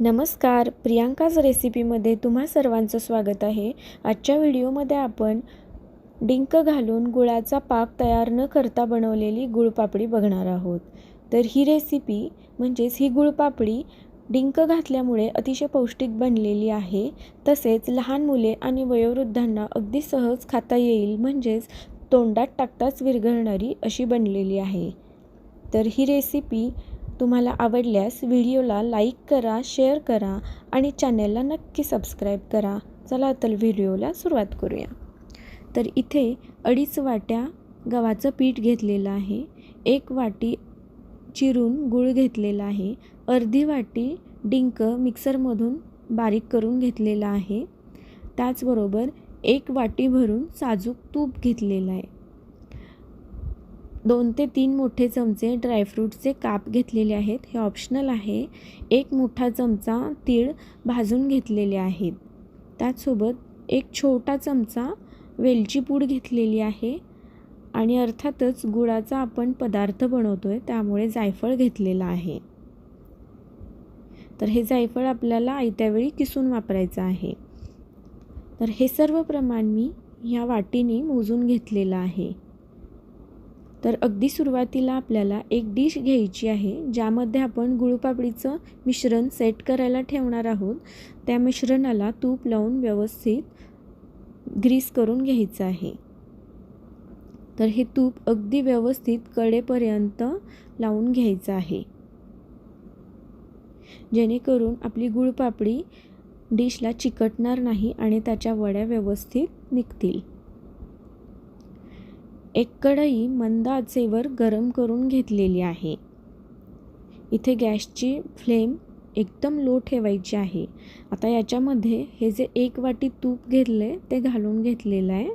नमस्कार प्रियांकाज रेसिपीमध्ये तुम्हा सर्वांचं स्वागत आहे. आजच्या व्हिडिओमध्ये आपण डिंक घालून गुळाचा पाक तयार न करता बनवलेली गुळपापडी बघणार आहोत. तर ही रेसिपी म्हणजेच ही गुळपापडी डिंक घातल्यामुळे अतिशय पौष्टिक बनलेली आहे. तसेच लहान मुले आणि वयोवृद्धांना अगदी सहज खाता येईल म्हणजेच तोंडात टाकताच विरघळणारी अशी बनलेली आहे. तर ही रेसिपी तुम्हाला आवडल्यास व्हिडिओला लाईक करा शेअर करा आणि चॅनेलला नक्की सबस्क्राईब करा. चला तर व्हिडिओला सुरुवात करूया. तर इथे अडीच वाट्या गव्हाचं पीठ घेतलेलं आहे. एक वाटी चिरून गूळ घेतलेला आहे. अर्धी वाटी डिंक मिक्सरमधून बारीक करून घेतलेला आहे. त्याचबरोबर एक वाटी भरून साजूक तूप घेतलेलं आहे. दोन ते तीन मोठे चमचे ड्रायफ्रूटचे काप घेतलेले आहेत. हे ऑप्शनल आहे. एक मोठा चमचा तीळ भाजून घेतलेले आहेत. त्याचसोबत एक छोटा चमचा वेलची पूड घेतलेली आहे आणि अर्थातच गुळाचा आपण पदार्थ बनवतो आहे त्यामुळे जायफळ घेतलेला आहे. तर हे जायफळ आपल्याला आयत्यावेळी किसून वापरायचं आहे. तर हे सर्व प्रमाण मी ह्या वाटीने मोजून घेतलेलं आहे. तर अगदी सुरुवातीला आपल्याला एक डिश घ्यायची आहे ज्यामध्ये आपण गुळपापडीचं मिश्रण सेट करायला ठेवणार आहोत. त्या मिश्रणाला तूप लावून व्यवस्थित ग्रीस करून घ्यायचं आहे. तर हे तूप अगदी व्यवस्थित कडेपर्यंत लावून घ्यायचं आहे. जेणेकरून आपली गुळपापडी डिशला चिकटणार नाही आणि त्याच्या वड्या व्यवस्थित निघतील. एक कढई मंद आचेवर गरम करून घेतलेली आहे. इथे गॅसची फ्लेम एकदम लो ठेवायची आहे. आता याच्यामध्ये हे जे एक वाटी तूप घेतले ते घालून घेतलेलं आहे.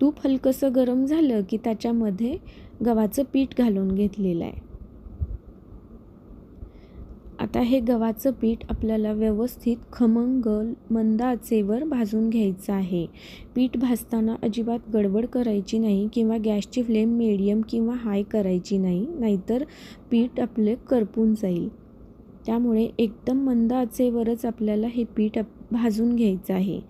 तूप हलकंसं गरम झालं की त्याच्यामध्ये गव्हाचं पीठ घालून घेतलेलं आहे. आता हे गव्हाचं पीठ आपल्याला व्यवस्थित खमंग मंद आचेवर भाजून घ्यायचं आहे. पीठ भाजताना अजिबात गडबड करायची नाही किंवा गॅसची फ्लेम मिडियम किंवा हाय करायची नाही नाहीतर पीठ आपले करपून जाईल. त्यामुळे एकदम मंद आचेवरच आपल्याला हे पीठ भाजून घ्यायचं आहे.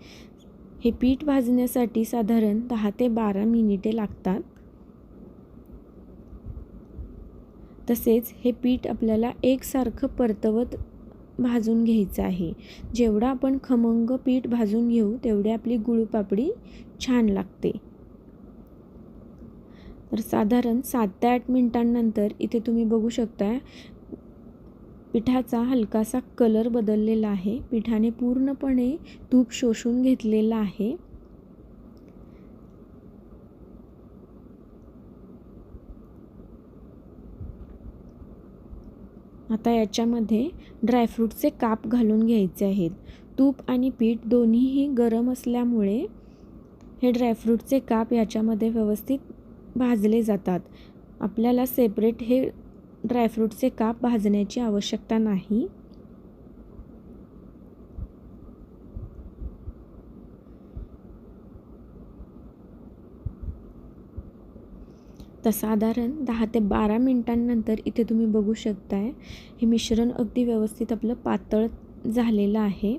हे पीठ भाजण्यासाठी साधारण दहा ते बारा मिनिटे लागतात. तसेच हे पीठ आपल्याला एकसारखं परतवत भाजून घ्यायचं आहे. जेवढं आपण खमंग पीठ भाजून घेऊ तेवढी आपली गुळपापडी छान लागते. तर साधारण सात ते आठ मिनिटांनंतर इथे तुम्ही बघू शकता पिठाचा हलकासा कलर बदललेला आहे. पिठाने पूर्णपणे तूप शोषून घेतलेलं आहे. आता याच्यामध्ये ड्रायफ्रूटचे काप घालून घ्यायचे आहेत. तूप आणि पीठ दोन्हीही गरम असल्यामुळे हे ड्रायफ्रूटचे काप याच्यामध्ये व्यवस्थित भाजले जातात. आपल्याला सेपरेट हे ड्रायफ्रूटचे काप भाजण्याची आवश्यकता नाही. तर साधारण दहा ते बारा मिनटांनंतर इथे तुम्ही बघू शकताय हे मिश्रण अगदी व्यवस्थित आपलं पातळ झालेलं आहे.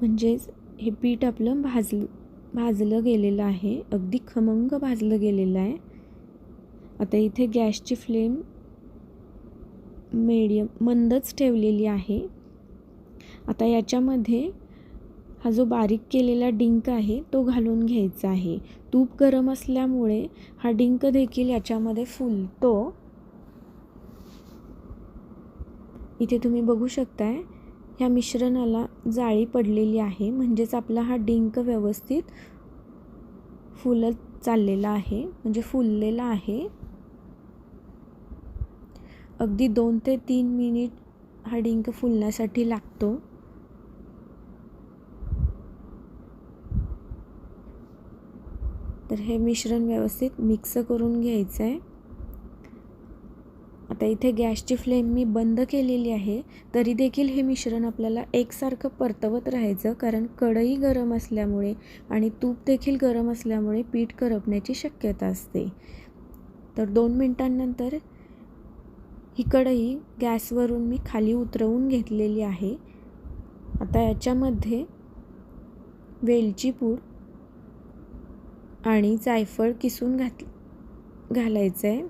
म्हणजेच हे पीठ आपलं भाज भाजलं गेलेलं आहे अगदी खमंग भाजलं गेलेलं आहे. आता इथे गॅसची फ्लेम मीडियम मंदच ठेवलेली आहे. आता याच्यामध्ये हा जो बारीक केलेला डिंक आहे तो घालून घ्यायचा आहे. तूप गरम असल्यामुळे हा डिंक देखील याच्यामध्ये फुलतो. इथे तुम्ही बघू शकताय ह्या मिश्रणाला जाळी पडलेली आहे. म्हणजेच आपला हा डिंक व्यवस्थित फुलत चाललेला आहे म्हणजे फुललेला आहे. अगदी दोन ते तीन मिनिट हा डिंक फुलण्यासाठी लागतो. तर हे मिश्रण व्यवस्थित मिक्स करून घ्यायचं आहे. आता इथे गॅसची फ्लेम मी बंद केलेली आहे तरी देखील हे मिश्रण आपल्याला एकसारखं परतवत राहायचं कारण कढई गरम असल्यामुळे आणि तूप देखील गरम असल्यामुळे पीठ करपण्याची शक्यता असते. तर दोन मिनटांनंतर ही कढई गॅसवरून मी खाली उतरवून घेतलेली आहे. आता याच्यामध्ये वेलची पूड आणि जायफळ किसून घात घालायचं आहे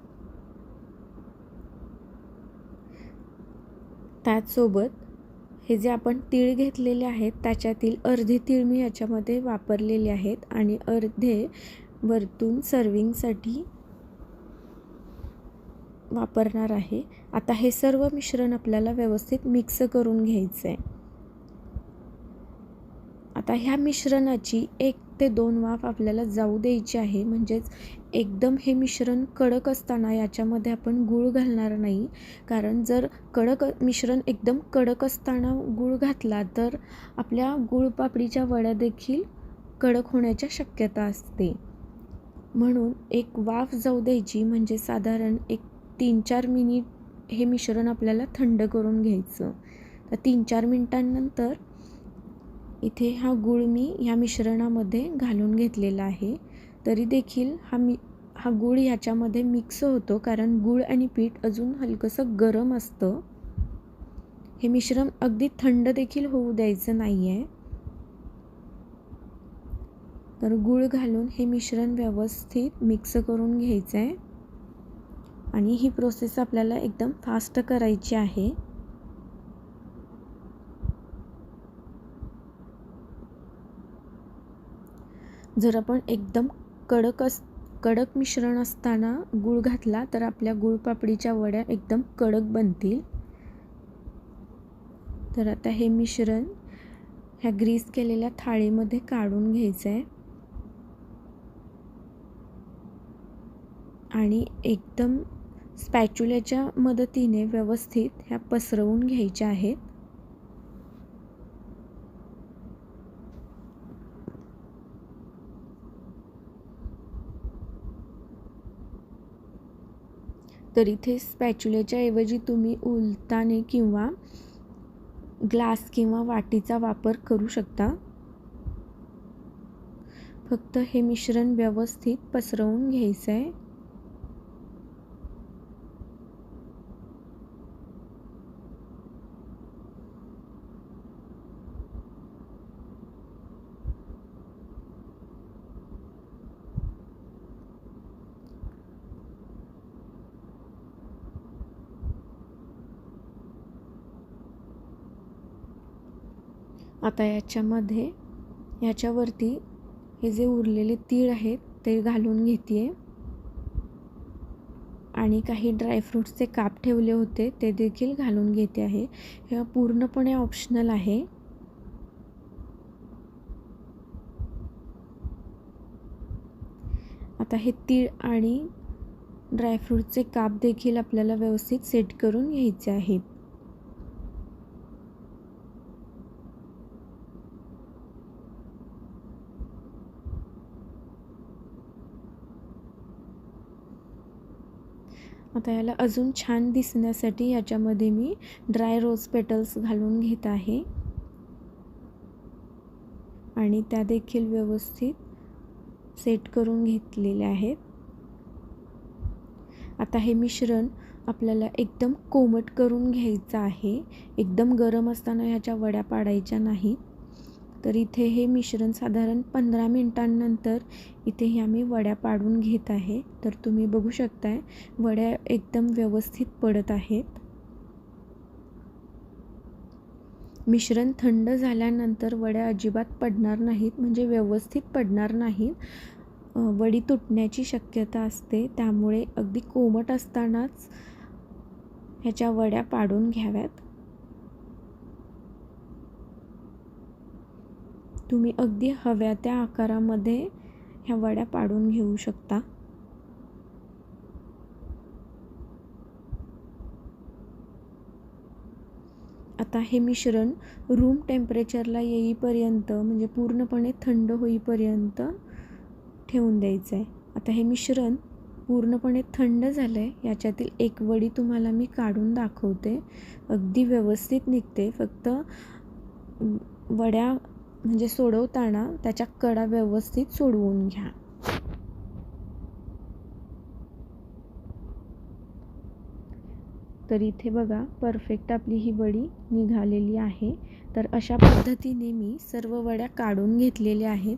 त्याचसोबत हे जे आपण तीळ घेतलेले आहेत त्याच्यातील अर्धे तीळ मी याच्यामध्ये वापरलेले आहेत आणि अर्धे वरतून सर्विंगसाठी वापरणार आहे. आता हे सर्व मिश्रण आपल्याला व्यवस्थित मिक्स करून घ्यायचं आहे आता ह्या मिश्रणाची एक ते दोन वाफ आपल्याला जाऊ द्यायची आहे. म्हणजेच एकदम हे मिश्रण कडक असताना याच्यामध्ये आपण गूळ घालणार नाही. कारण जर कडक मिश्रण एकदम कडक असताना गूळ घातला तर आपल्या गूळपापडीच्या वड्या देखील कडक होण्याच्या शक्यता असते. म्हणून एक वाफ जाऊ द्यायची. म्हणजे साधारण एक तीन चार मिनिट हे मिश्रण आपल्याला थंड करून घ्यायचं. तर तीन चार मिनटांनंतर इथे हा गूळ मी ह्या मिश्रणामध्ये घालून घेतलेला आहे. तरी देखील हा मी हा गूळ ह्याच्यामध्ये मिक्स होतो कारण गूळ आणि पीठ अजून हलकंसं गरम असतं. हे मिश्रण अगदी थंड देखील होऊ द्यायचं नाही आहे तर गूळ घालून हे मिश्रण व्यवस्थित मिक्स करून घ्यायचं आहे आणि ही प्रोसेस आपल्याला एकदम फास्ट करायची आहे. जर आपण एकदम कडक अस कडक मिश्रण असताना गूळ घातला तर आपल्या गूळपापडीच्या वड्या एकदम कडक बनतील. तर आता हे मिश्रण ह्या ग्रीस केलेल्या थाळीमध्ये काढून घ्यायचं आहे आणि एकदम स्पॅच्युल्याच्या मदतीने व्यवस्थित ह्या पसरवून घ्यायच्या आहेत. तर इथे स्पॅच्युलेच्या ऐवजी तुम्ही उलताने किंवा ग्लास किंवा वाटीचा वापर करू शकता. फक्त हे मिश्रण व्यवस्थित पसरवून घ्यायचं आहे आता याच्यामध्ये ह्याच्यावरती हे जे उरलेले तीळ आहेत ते घालून घेते आहे आणि काही ड्रायफ्रूट्सचे काप ठेवले होते ते देखील घालून घेते आहे. हे पूर्णपणे ऑप्शनल आहे. आता हे तीळ आणि ड्रायफ्रूटचे काप देखील आपल्याला व्यवस्थित सेट करून घ्यायचे आहेत. आता याला अजून छान दिसण्यासाठी याच्यामध्ये मी ड्राय रोज पेटल्स घालून घेत आहे. आणि त्या देखील व्यवस्थित सेट करून घेतलेल्या आहेत. आता हे मिश्रण आपल्याला एकदम कोमट करून घ्यायचं आहे. एकदम गरम असताना ह्याच्या वड्या पाडायच्या नाहीत. तर इथे हे मिश्रण साधारण पंधरा मिनटांनंतर इथे हे आम्ही वड्या पाडून घेत आहे. तर तुम्ही बघू शकताय वड्या एकदम व्यवस्थित पडत आहेत. मिश्रण थंड झाल्यानंतर वड्या अजिबात पडणार नाहीत म्हणजे व्यवस्थित पडणार नाहीत. वडी तुटण्याची शक्यता असते त्यामुळे अगदी कोमट असतानाच ह्याच्या वड्या पाडून घ्याव्यात. तुम्ही अगदी हव्या त्या आकारामध्ये ह्या वड्या पाडून घेऊ शकता. आता हे मिश्रण रूम टेम्परेचरला येईपर्यंत म्हणजे पूर्णपणे थंड होईपर्यंत ठेवून द्यायचं आहे आता हे मिश्रण पूर्णपणे थंड झालं आहे याच्यातील एक वडी तुम्हाला मी काढून दाखवते. अगदी व्यवस्थित निघते. फक्त वड्या म्हणजे सोडवताना त्याच्या कडा व्यवस्थित सोडवून घ्या. तर इथे बघा परफेक्ट आपली ही वडी निघालेली आहे. तर अशा पद्धतीने मी सर्व वड्या काढून घेतलेल्या आहेत.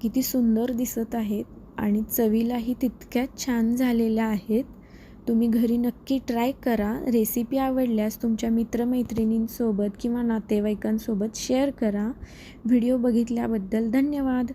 किती सुंदर दिसत आहेत आणि चवीलाही तितक्याच छान झालेल्या आहेत. तुम्ही घरी नक्की ट्राय करा. रेसिपी आवडल्यास तुमच्या मित्रमैत्रिणींसोबत किंवा नातेवाईकांसोबत शेअर करा. व्हिडिओ बघितल्याबद्दल धन्यवाद.